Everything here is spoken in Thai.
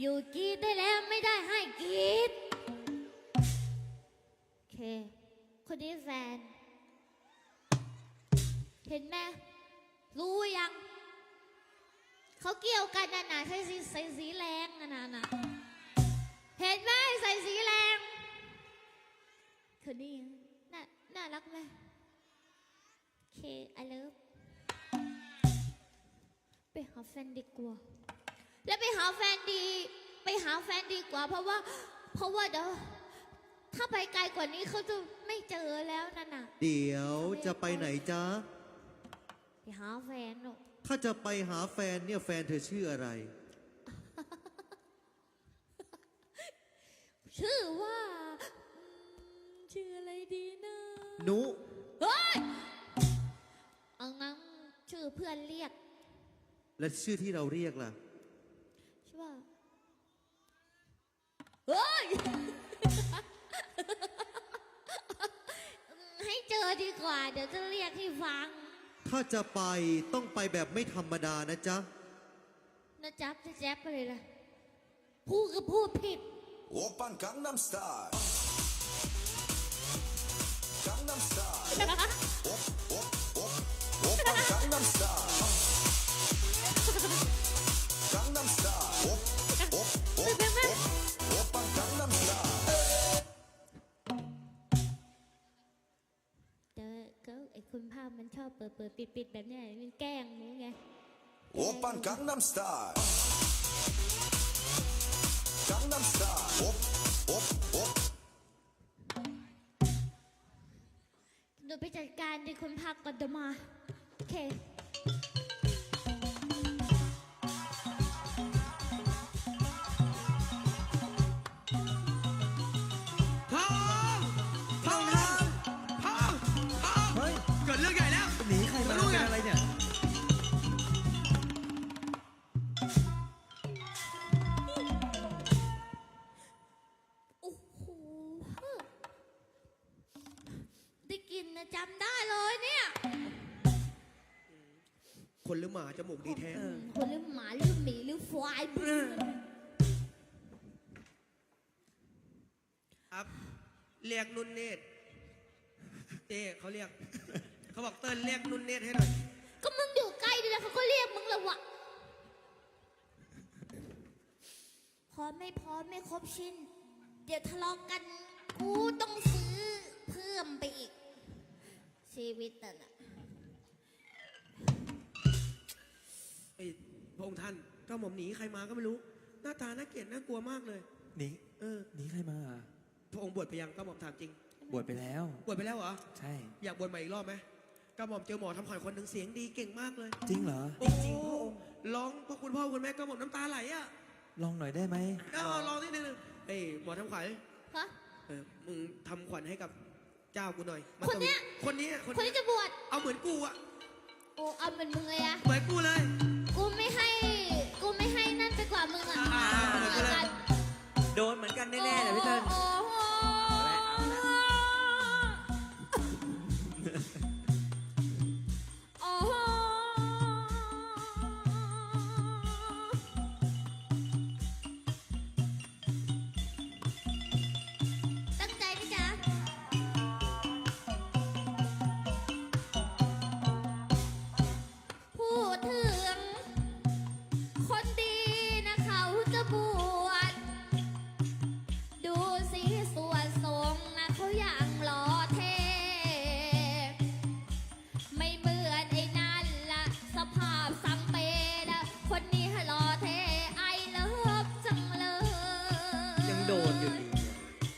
อยู่กีดได้แล้วไม่ได้ให้กีดโอเค คนนี้แฟน เห็นไหมรู้ยัง เขาเกี่ยวกันนะนะใส่สีใส่สีแรงนะนะเห็นไหมใส่สีแรงคนนี้น่าน่ารักไหมเคอเลิฟไปหาแฟนดีกว่า แล้วไปหาแฟนดี ไปหาแฟนดีกว่า เพราะว่า เพราะว่าเดี๋ยวถ้าไปไกลกว่านี้เขาจะไม่เจอแล้วนั่นน่ะ เดี๋ยวจะไปไหนจ๊ะ ไปหาแฟนหนูถ้าจะไปหาแฟนเนี่ยแฟนเธอชื่ออะไร ชื่อว่าอืมชื่ออะไรดีนะนุ เฮ้ยเอางั้นชื่อเพื่อนเรียก และชื่อที่เราเรียกล่ะชื่อ ว่าเฮ้ย ให้เจอดีกว่า เดี๋ยวจะเรียกให้ฟัง ถ้าจะไปต้องไปแบบไม่ธรรมดานะจ๊ะ นะจ๊บจะแจ๊บไปเลยล่ะพูดก็พูดผิด 오빤 강남스타일 강남스타일 คุณภาพมันชอบเปิดเปิดปิดปิดแบบนี้มันแกล้งมูไงโอปันกังนัมสไตล์กังนัมสไตล์โอ๊โอ๊โอ๊หนูไปจัดการในคุณภากก่อนเดี๋ยวมา โอเค คนหรือหมาจมูกดีแท้คนหรือหมาหรือหมีหรือควายครับ เรียกนุ่นเนตรเต้เขาเรียก เขาบอกเติ้ลเรียกนุ่นเนตรให้หน่อย ก็มึงอยู่ใกล้ดีแล้วเขาก็เรียกมึงแล้ววะพอไม่พอไม่ครบชิ้น เดี๋ยวทะเลาะกัน กูต้องซื้อเพิ่มไปอีก ชีวิตน่ะนะ ไอ้ยพระองค์ท่านก็หม่อมหนีใครมาก็ไม่รู้ หน้าตาน่าเกลียดน่ากลัวมากเลย หนีเออ หนีใครมาอะพระองค์บวชไปยังก็หม่อมถามจริง บวชไปแล้ว บวชไปแล้วเหรอ ใช่ อยากบวชใหม่อีกรอบไหมก็หม่อมเจอหมอทำขวัญคนหนึ่งเสียงดีเก่งมากเลยจริงเหรอจริงๆพระองค์ร้องพวกคุณพ่อคุณแม่ก็หม่อมน้ำตาไหลอะลองหน่อยได้ไหม ก็ลองนิดนึงเอ้ยหมอทำขวัญฮะเออมึงทำขวัญให้กับเจ้ากูหน่อยมัคนเนี้ยคนนี้อะคนคนนี้ที่จะบวชเอาเหมือนกูอะโอ้เอาเป็นมึงเลยอะ เหมือนกูเลยกูไม่ ให้ กูไม่ให้นั่นไปกว่ามึงอะอ่าๆๆเหมือนกันเลยโดนเหมือนกันแน่ๆเลยพี่